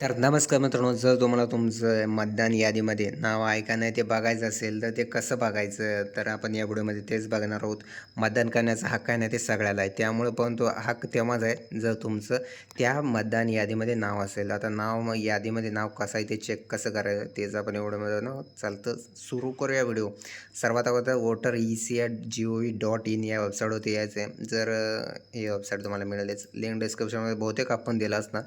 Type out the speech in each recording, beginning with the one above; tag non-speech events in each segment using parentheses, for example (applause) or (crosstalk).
तर नमस्कार मित्रांनो जर तुम्हाला तुमचं मतदान यादीमध्ये नाव आहे का नाही ते बघायचं असेल तर ते कसं बघायचं? तर आपण या व्हिडिओमध्ये तेच बघणार आहोत. मतदान करण्याचा हक्क आहे ना ते सगळ्याला आहे. त्यामुळे पण तो हक्क तेव्हाच आहे जर तुमचं त्या मतदान यादीमध्ये नाव असेल. आता नाव मग यादीमध्ये नाव कसं आहे ते चेक कसं करायचं? तेच आपण एवढ्यामध्ये ना चालतं सुरू करूया व्हिडिओ. सर्वात अगोदर voter E C at G O V dot in या वेबसाईटवरती यायचं आहे जर हे वेबसाईट तुम्हाला मिळालीच लिंक डिस्क्रिप्शनमध्ये बहुतेक आपण दिला असणार.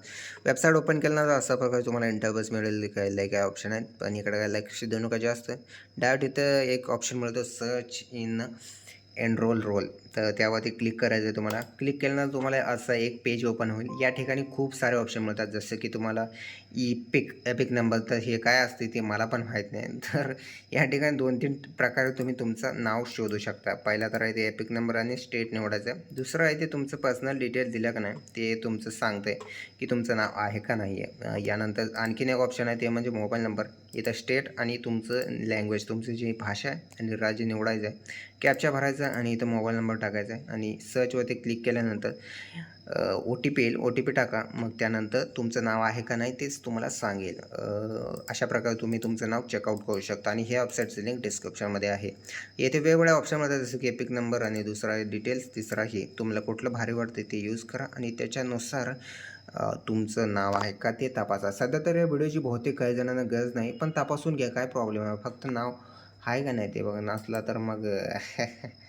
वेबसाईट ओपन केलं ना तर अशा प्रकारे तुम्हाला इंटरबस मिळेल काय काय ऑप्शन आहेत. पण इकडे काय लक्ष देऊ नका जास्त डायरेक्ट इथं एक ऑप्शन मिळतो सर्च इन एनरोल रोल तर त्यावरती क्लिक करायचं आहे तुम्हाला. क्लिक केल्यानंतर तुम्हाला असं एक पेज ओपन होईल. या ठिकाणी खूप सारे ऑप्शन मिळतात. जसं की तुम्हाला ई पिक एपिक नंबर तर हे काय असते ते मला पण माहीत नाही. (laughs) तर या ठिकाणी दोन तीन प्रकारे तुम्ही तुमचं नाव शोधू शकता. पहिला तर आहे ते एपिक नंबर आणि स्टेट निवडायचं. दुसरं आहे ते तुमचं पर्सनल डिटेल दिलं का नाही ते तुमचं सांगतंय की तुमचं नाव आहे का नाही आहे यानंतर आणखीन एक ऑप्शन आहे ते म्हणजे मोबाईल नंबर इथं स्टेट आणि तुमचं लँग्वेज तुमची जी भाषा आहे आणि राज्य निवडायचं आहे. कॅपच्या भरायचं आणि इथं मोबाईल नंबर टाकायचा आहे. आणि सर्चवरती क्लिक केल्यानंतर ओ टी पी येईल. ओ टी पी टाका. मग त्यानंतर तुमचं नाव आहे का नाही तेच तुम्हाला सांगेल. अशा प्रकारे तुम्ही तुमचं नाव चेकआउट करू शकता. आणि हे वेबसाईटचं लिंक डिस्क्रिप्शनमध्ये आहे. येथे वेगवेगळ्या ऑप्शनमध्ये जसं की एपिक नंबर आणि दुसरा आहे डिटेल्स तिसरा ही. तुम्हाला कुठलं भारी वाटते ते यूज करा. आणि त्याच्यानुसार तुमचं नाव आहे का ते तपासा. सध्या तर या व्हिडिओची बहुतेक काही जणांना गरज नाही पण तपासून घ्या. काय प्रॉब्लेम आहे? फक्त नाव आहे का नाही ते बघा. नसला तर मग (laughs)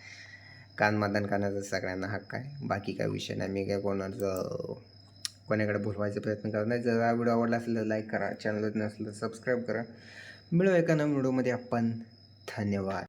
कान मतदान करण्याचा सगळ्यांना हक्क आहे. बाकी काय विषय नाही. मी काय कोणाचं कोणाकडे भुलवायचा प्रयत्न करत नाही. जर हा व्हिडिओ आवडला असेल तर लाईक करा. चॅनल नसेल तर सबस्क्राईब करा. मिळू एका नवीन व्हिडिओमध्ये. आपण धन्यवाद.